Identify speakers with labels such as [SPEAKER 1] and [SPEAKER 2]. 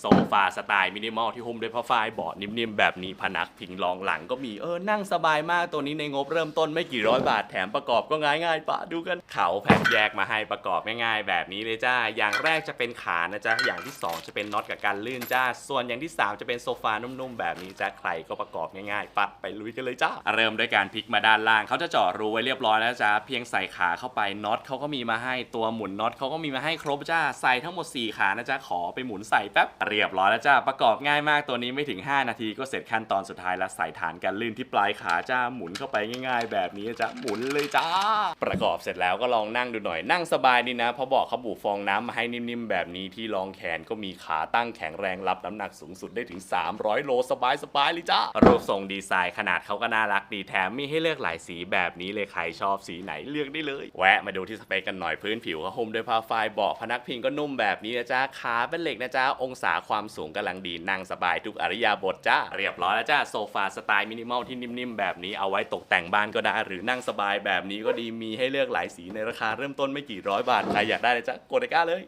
[SPEAKER 1] โซฟาสไตล์มินิมอลที่หุ้มด้วยผ้าฝ้ายเบาะนิ่มๆ แบบนี้พนักพิงรองหลังก็มีเออนั่งสบายมากตัวนี้ในงบเริ่มต้นไม่กี่ร้อยบาทแถมประกอบก็ง่ายๆปะดูกันเขาแพ็คแยกมาให้ประกอบง่ายๆ แบบนี้เลยจ้า อย่างแรกจะเป็นขานะจ๊ะ อย่างที่สองจะเป็นน็อตกับการลื่นจ้า ส่วนอย่างที่สามจะเป็นโซฟานุ่มๆ แบบนี้จ้าใครก็ประกอบง่ายๆปะไปลุยกันเลยจ้าเริ่มด้วยการพลิกมาด้านล่างเขาจะเจาะรูไว้เรียบร้อยแล้วจ้าเพียงใส่ขาเข้าไปน็อตเขาก็มีมาให้ตัวหมุนน็อตเขาก็มีมาให้ครบจ้าใส่ทั้งหมด 4 ขานะจ๊ะขอไปหมุนใส่แป๊บเรียบร้อยแล้วจ้า ประกอบง่ายมากตัวนี้ไม่ถึง 5 นาทีก็เสร็จขั้นตอนสุดท้ายแล้วใส่ฐานกันลื่นที่ปลายขาจ้าหมุนเข้าไปง่าย ๆ แบบนี้จ้าหมุนเลยจ้า ประกอบเสร็จแล้วก็ลองนั่งดูหน่อยนั่งสบายดีนะเพราะบอกเขาบุฟองน้ำมาให้นิ่มๆแบบนี้ที่รองแขนก็มีขาตั้งแข็งแรงรับน้ำหนักสูงสุดได้ถึง 300 โลสบายๆเลยจ้ารูปทรงดีไซน์ขนาดเขาก็น่ารักดีแถมมีให้เลือกหลายสีแบบนี้เลยใครชอบสีไหนเลือกได้เลย แวะมาดูที่สเปคกันหน่อยพื้นผิวเขาหุ้มด้วยผ้าฝ้ายเบาะพนักพิงก็นุ่มแบบนี้นะจ๊ะขาเป็นเหล็กนะจ๊ะองศาความสูงกำลังดีนั่งสบายทุกอริยาบทจ้า เรียบร้อยแล้วจ้าโซฟาสไตล์มินิมอลที่นิ่มๆ แบบนี้เอาไว้ตกแต่งบ้านก็ได้ หรือนั่งสบายแบบนี้ก็ดีมีให้เลือกหลายสีในราคาเริ่มต้นไม่กี่ร้อยบาทใครอยากได้เลยจ้ากดไลค์ก้าเลย